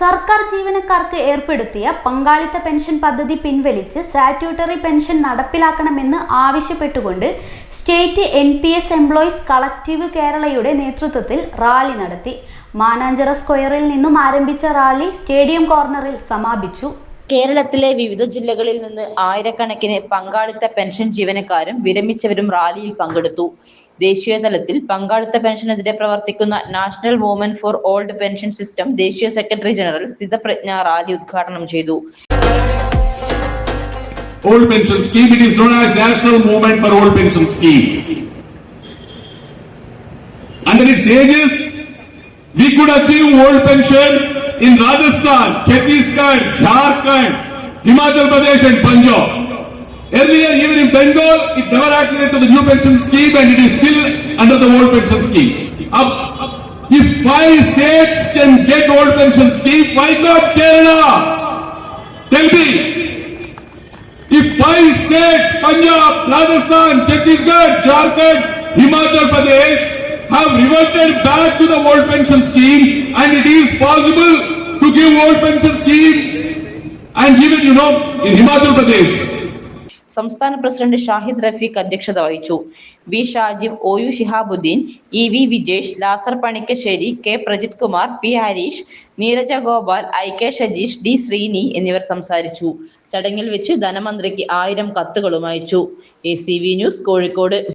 സർക്കാർ ജീവനക്കാർക്ക് ഏർപ്പെടുത്തിയ പങ്കാളിത്ത പെൻഷൻ പദ്ധതി പിൻവലിച്ച് സാറ്റ്യൂട്ടറി പെൻഷൻ നടപ്പിലാക്കണമെന്ന് ആവശ്യപ്പെട്ടുകൊണ്ട് state N P S employees collective കേരളയുടെ നേതൃത്വത്തിൽ റാലി നടത്തി. മാനാഞ്ചിറ സ്ക്വയറിൽ നിന്നും ആരംഭിച്ച റാലി സ്റ്റേഡിയം കോർണറിൽ സമാപിച്ചു. കേരളത്തിലെ വിവിധ ജില്ലകളിൽ നിന്ന് ആയിരക്കണക്കിന് പങ്കാളിത്ത പെൻഷൻ ജീവനക്കാരും വിരമിച്ചവരും റാലിയിൽ പങ്കെടുത്തു. ദേശീയ തലത്തിൽ പങ്കാളിത്ത പെൻഷനെതിരെ പ്രവർത്തിക്കുന്ന national woman for old pension system ദേശീയ സെക്രട്ടറി ജനറൽ സ്ഥിതപ്രജ്ഞ റാലി ഉദ്ഘാടനം ചെയ്തു old pension scheme. It is known as National Movement for Old Pension Scheme. Under its aegis, we could achieve old pension in Rajasthan, Chhattisgarh, Jharkhand, Himachal Pradesh and Punjab. Earlier, even in Bengal, it never to the new pension scheme and it is still under the old pension scheme. Up, if five states can get old pension scheme, why not Kerala? Tell me, if five states, Punjab, Rajasthan, Chhattisgarh, Jharkhand, Himachal Pradesh, have reverted back to the old pension scheme and it is possible to give old pension scheme and give it, you know, in Himachal Pradesh. സംസ്ഥാന president Shahid Rafeeq അധ്യക്ഷത വഹിച്ചു. V Shajib O U Shihabuddin E V Vijesh Lazar Panikkassery K Prajith Kumar P Harish Neeraja Gopal I K Shajeesh D Sreeni എന്നിവർ സംസാരിച്ചു. ചടങ്ങിൽ വെച്ച് ധനമന്ത്രിക്ക് ആയിരം കത്തുകളും അയച്ചു. A C V news Kozhikode.